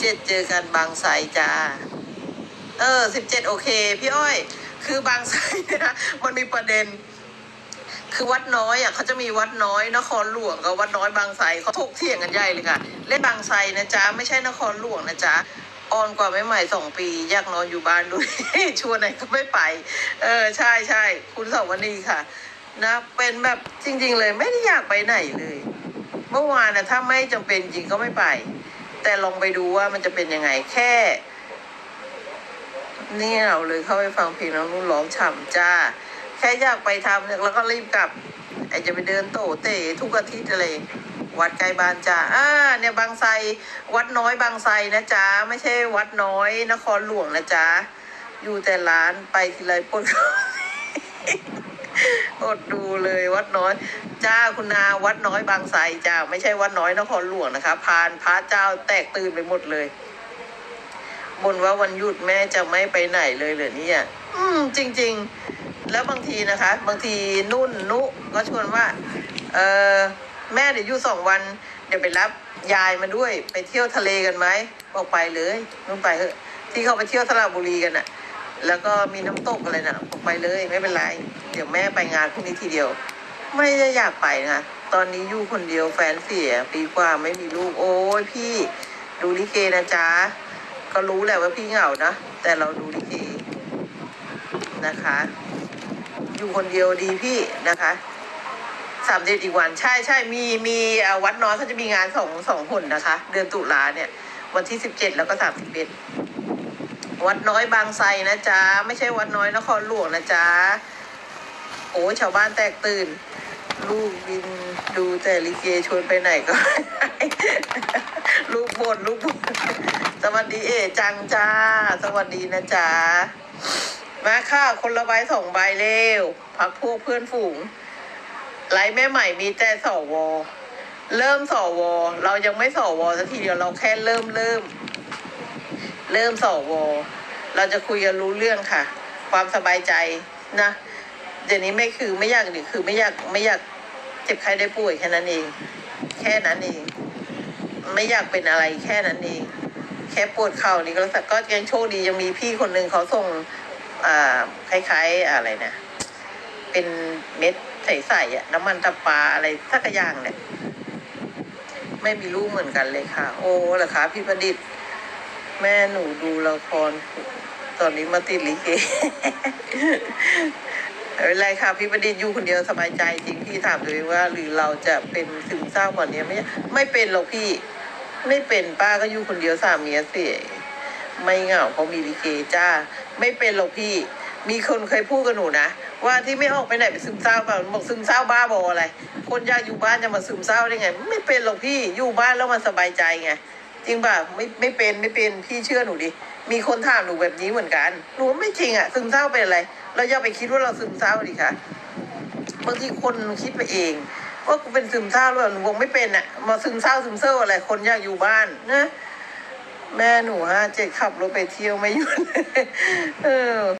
เจ็ดเจอกันบางไทรจ้า เออสิบเจ็ดโอเค พี่อ้อย คือบางไทรเนี่ยนะมันมีประเด็น คือวัดน้อยอะเขาจะมีวัดน้อย นครหลวงกับวัดน้อยบางไทรเขาถกเถียงกันใหญ่เลยค่ะ เล่นบางไทรนะจ๊ะไม่ใช่นครหลวงนะจ๊ะอ่อนกว่าไม่ใหม่สองปี อยากนอนอยู่บ้านด้วย ชวนไหนก็ไม่ไป เออใช่ใช่คุณสาวนีค่ะ นะเป็นแบบจริง ๆ เลยไม่ได้อยากไปไหนเลย เมื่อวานนะถ้าไม่จำเป็นจริงก็ไม่ไป แต่ลองไปดูว่ามันจะเป็นยังไงแค่ นี่เราเลยเข้าไปฟังเพลงน้องนุ่นร้องฉ่ำจ้า แค่อยากไปทำเนี่ยแล้วก็รีบกลับไอจะไปเดินโตเตะทุกอาทิตย์อะไรวัดใกลบ้านจ้าอ่า เนี่ยบางไทรวัดน้อยบางไทรนะจ๊ะไม่ใช่วัดน้อยนครหลวงนะจ๊ะอยู่แต่ร้านไปทีไรปวด อดดูเลยวัดน้อยจ้าคุณนาวัดน้อยบางไทรจ้าไม่ใช่วัดน้อยนครหลวงนะคะพานพระเจ้าแตกตื่นไปหมดเลยบนว่าวันหยุดแม่จะไม่ไปไหนเลยเหรอเนี่ย อืม จริง ๆ แล้วบางทีนะคะ บางทีนุ่นนุก็ชวนว่า เออแม่เดี๋ยวอยู่สองวัน เดี๋ยวไปรับยายมาด้วย ไปเที่ยวทะเลกันไหมบอกไปเลยนุ่นไปเถอะที่เขาไปเที่ยวสระบุรีกันอะ แล้วก็มีน้ำตกอะไรนะบอกไปเลยไม่เป็นไร เดี๋ยวแม่ไปงานพรุ่งนี้ทีเดียว ไม่ได้อยากไปนะตอนนี้อยู่คนเดียวแฟนเสียปีกว่าไม่มีลูกโอ้ยพี่ดูลิเกนะจ๊ะก็รู้แหละว่าพี่เหงานะแต่เราดูลิเกนะคะ อยู่คนเดียวดีพี่นะคะสามเดือนอีกวันใช่ใช่มีมีวัดน้อยเขาจะมีงานสองสองหนนะคะ เดือนตุลาเนี่ย วันที่สิบเจ็ดแล้วก็สามสิบเอ็ด วัดน้อยบางไทรนะจ๊ะ ไม่ใช่วัดน้อยนครหลวงนะจ๊ะ โอ้ชาวบ้านแตกตื่น ลูกบินดูแต่ลิเกชวนไปไหนก็ ลูกบนลูกบนสวัสดีเอจังจ้า สวัสดีนะจ๊ะ มาค่ะ คนละใบสองใบเร็ว พักพวกเพื่อนฝูงไลฟ์แม่ใหม่มีแต่สว เริ่มสว เรายังไม่สวสักทีเดียวเราแค่เริ่มเริ่ม เริ่มสวเราจะคุยกันรู้เรื่องค่ะ ความสบายใจนะเดี๋ยวนี้ไม่คือไม่อยากดิคือไม่อยากไม่อยากเจ็บใครได้ป่วยแค่นั้นเอง แค่นั้นเอง ไม่อยากเป็นอะไรแค่นั้นเอง แค่ปวดเข่านี่ก็แต่ก็ยังโชคดียังมีพี่คนหนึ่งเขาส่งอ่าคล้ายๆอะไรนะเป็นเม็ดใสๆอะน้ำมันตะปาอะไรสักอย่างเนี่ยไม่มีลูกเหมือนกันเลยค่ะ โอ้เหรอคะพี่ประดิษฐ์ แม่หนูดูละคร ตอนนี้มาติดลิเกไม่เป็นไรค่ะ พี่ประดิษฐ์อยู่คนเดียวสบายใจจริงพี่ถามตัวเองว่า หรือเราจะเป็นซึมเศร้ากว่านี้ไม่ไม่เป็นหรอกพี่ ไม่เป็นป้าก็อยู่คนเดียวสามีเสียไม่เหงาเพราะมีลิเกจ้า ไม่เป็นหรอกพี่ มีคนเคยพูดกับหนูนะว่าที่ไม่ออกไปไหนไปซึมเศร้าเปล่าบอกซึมเศร้าบ้าบออะไร คนอยากอยู่บ้านจะมาซึมเศร้าได้ไง ไม่เป็นหรอกพี่อยู่บ้านแล้วมันสบายใจไง จริงป่ะไม่ไม่เป็นไม่เป็นพี่เชื่อหนูดิมีคนถามหนูแบบนี้เหมือนกันหนูไม่จริงอะซึมเศร้าเป็นอะไร เราอย่าไปคิดว่าเราซึมเศร้าดิค่ะบางทีคนคิดไปเองว่ากูเป็นซึมเศร้าหรือหนูบอกไม่เป็นอะมาซึมเศร้าซึมเศร้าอะไร คนอยากอยู่บ้านนะแม่หนูฮะเจ็ดขับรถไปเที่ยวไม่หยุดเออ